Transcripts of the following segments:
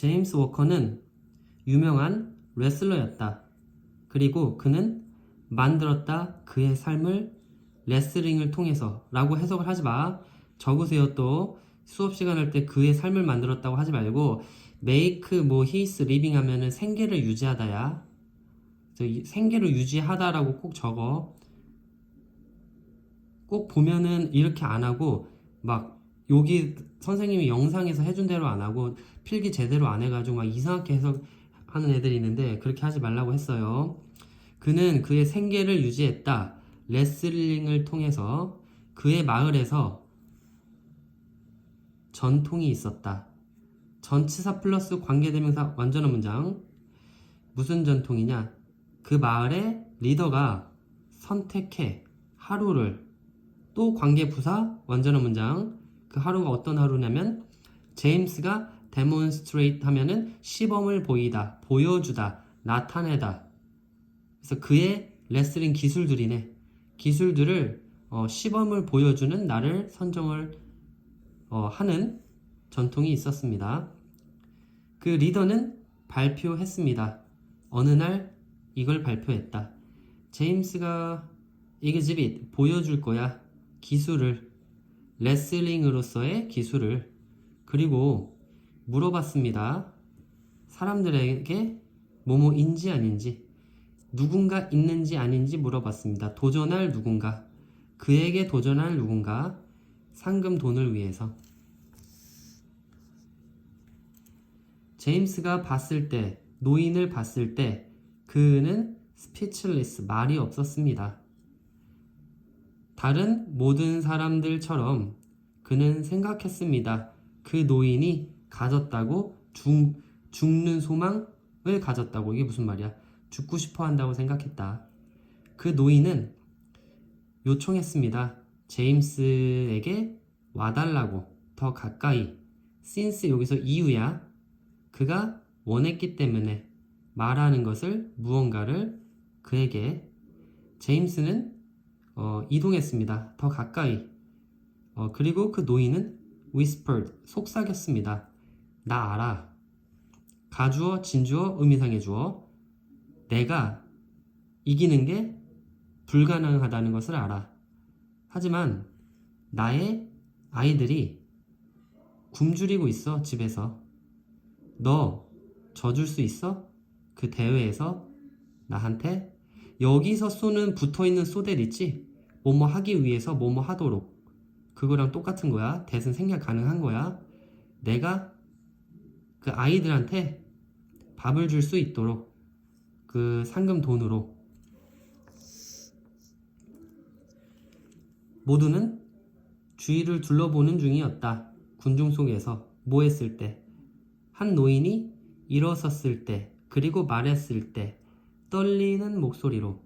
제임스 워커는 유명한 레슬러였다. 그리고 그는 만들었다 그의 삶을 레슬링을 통해서 라고 해석을 하지 마. 적으세요 또 수업 시간 할 때 그의 삶을 만들었다고 하지 말고 make 뭐 his living 하면은 생계를 유지하다야. 생계를 유지하다라고 꼭 적어. 꼭 보면은 이렇게 안 하고 막 여기 선생님이 영상에서 해준 대로 안 하고 필기 제대로 안 해가지고 막 이상하게 해석하는 애들이 있는데 그렇게 하지 말라고 했어요. 그는 그의 생계를 유지했다. 레슬링을 통해서 그의 마을에서 전통이 있었다. 전치사 플러스 관계대명사 완전한 문장. 무슨 전통이냐? 그 마을의 리더가 선택해 하루를 또 관계부사 완전한 문장. 그 하루가 어떤 하루냐면 제임스가 demonstrate 하면은 시범을 보이다, 보여주다, 나타내다. 그래서 그의 레슬링 기술들이네. 기술들을 어, 시범을 보여주는 날을 선정을 어, 하는 전통이 있었습니다. 그 리더는 발표했습니다. 어느 날 이걸 발표했다. 제임스가 exhibit 보여줄 거야. 기술을 레슬링으로서의 기술을 그리고 물어봤습니다. 사람들에게 뭐뭐인지 아닌지 누군가 있는지 아닌지 물어봤습니다. 도전할 누군가 그에게 도전할 누군가 상금 돈을 위해서 제임스가 봤을 때 노인을 봤을 때 그는 스피치리스 말이 없었습니다. 다른 모든 사람들처럼 그는 생각했습니다. 그 노인이 가졌다고 죽, 죽는 소망을 가졌다고 이게 무슨 말이야? 죽고 싶어 한다고 생각했다. 그 노인은 요청했습니다. 제임스에게 와달라고 더 가까이. since 여기서 이유야. 그가 원했기 때문에 말하는 것을 무언가를 그에게 제임스는 어, 이동했습니다. 더 가까이. 어, 그리고 그 노인은 whispered 속삭였습니다. 나 알아. 가주어, 진주어, 의미상의 주어. 내가 이기는 게 불가능하다는 것을 알아. 하지만 나의 아이들이 굶주리고 있어, 집에서. 너 져줄 수 있어? 그 대회에서 나한테? 여기서 쏘는 붙어 있는 쏘델 있지? 뭐뭐 하기 위해서 뭐뭐 하도록. 그거랑 똑같은 거야. 대신 생략 가능한 거야. 내가 그 아이들한테 밥을 줄 수 있도록 그 상금 돈으로 모두는 주위를 둘러보는 중이었다. 군중 속에서 뭐 했을 때, 한 노인이 일어섰을 때, 그리고 말했을 때, 떨리는 목소리로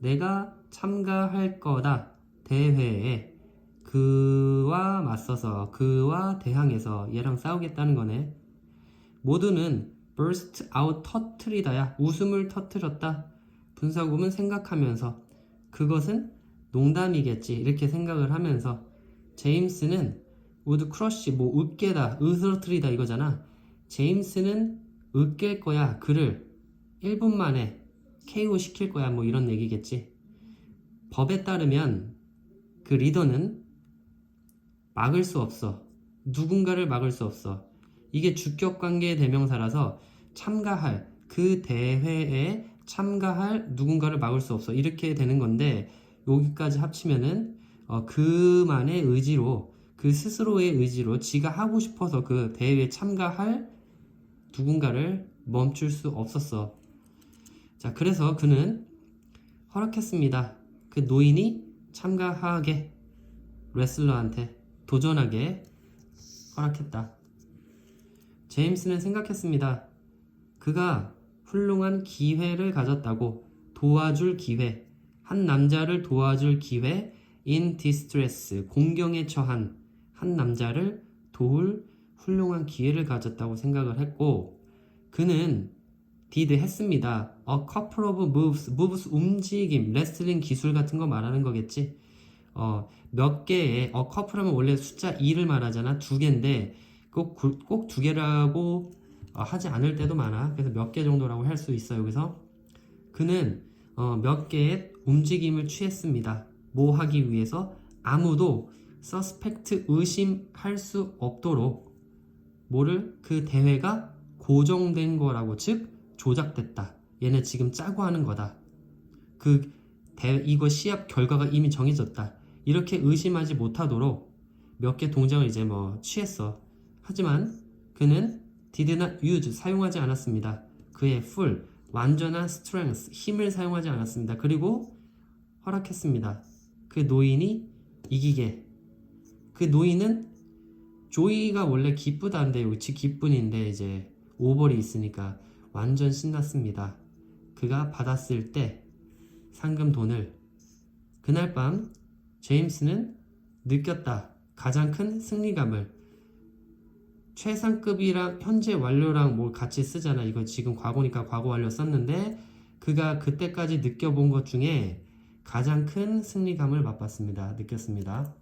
내가 참가할 거다. 대회에 그와 맞서서 그와 대항해서 얘랑 싸우겠다는 거네. 모두는 burst out 터트리다야 웃음을 터트렸다. 분사구문 생각하면서 그것은 농담이겠지 이렇게 생각을 하면서 제임스는 would crush 뭐 으깨다 으스러뜨리다 이거잖아. 제임스는 으깰 거야 그를 1분 만에 KO 시킬 거야 뭐 이런 얘기겠지. 법에 따르면 그 리더는 막을 수 없어. 누군가를 막을 수 없어. 이게 주격 관계 대명사라서 참가할 그 대회에 참가할 누군가를 막을 수 없어. 이렇게 되는 건데 여기까지 합치면은 어, 그만의 의지로 그 스스로의 의지로 지가 하고 싶어서 그 대회에 참가할 누군가를 멈출 수 없었어. 자, 그래서 그는 허락했습니다. 그 노인이 참가하게 레슬러한테 도전하게 허락했다. 제임스는 생각했습니다. 그가 훌륭한 기회를 가졌다고 도와줄 기회, 한 남자를 도와줄 기회, in distress, 공경에 처한 한 남자를 도울 훌륭한 기회를 가졌다고 생각을 했고, 그는 did 했습니다. A couple of moves, moves 움직임, 레슬링 기술 같은 거 말하는 거겠지. 어, 몇 개의, 어, 커플하면 원래 숫자 2를 말하잖아. 두 개인데, 꼭, 꼭 두 개라고, 어, 하지 않을 때도 많아. 그래서 몇 개 정도라고 할 수 있어요. 여기서 그는 어, 몇 개의 움직임을 취했습니다. 뭐 하기 위해서 아무도 서스펙트 의심할 수 없도록 뭐를 그 대회가 고정된 거라고 즉 조작됐다. 얘네 지금 짜고 하는 거다. 그 대, 이거 시합 결과가 이미 정해졌다. 이렇게 의심하지 못하도록 몇 개 동작을 이제 뭐 취했어. 하지만 그는 did not use 사용하지 않았습니다. 그의 full 완전한 strength 힘을 사용하지 않았습니다. 그리고 허락했습니다. 그 노인이 이기게. 그 노인은 조이가 원래 기쁘다는데 여기 지 기쁜인데 이제 오벌이 있으니까 완전 신났습니다. 그가 받았을 때 상금 돈을 그날 밤 제임스는 느꼈다. 가장 큰 승리감을 최상급이랑 현재 완료랑 뭐 같이 쓰잖아. 이거 지금 과거니까 과거 완료 썼는데 그가 그때까지 느껴본 것 중에 가장 큰 승리감을 맛봤습니다. 느꼈습니다.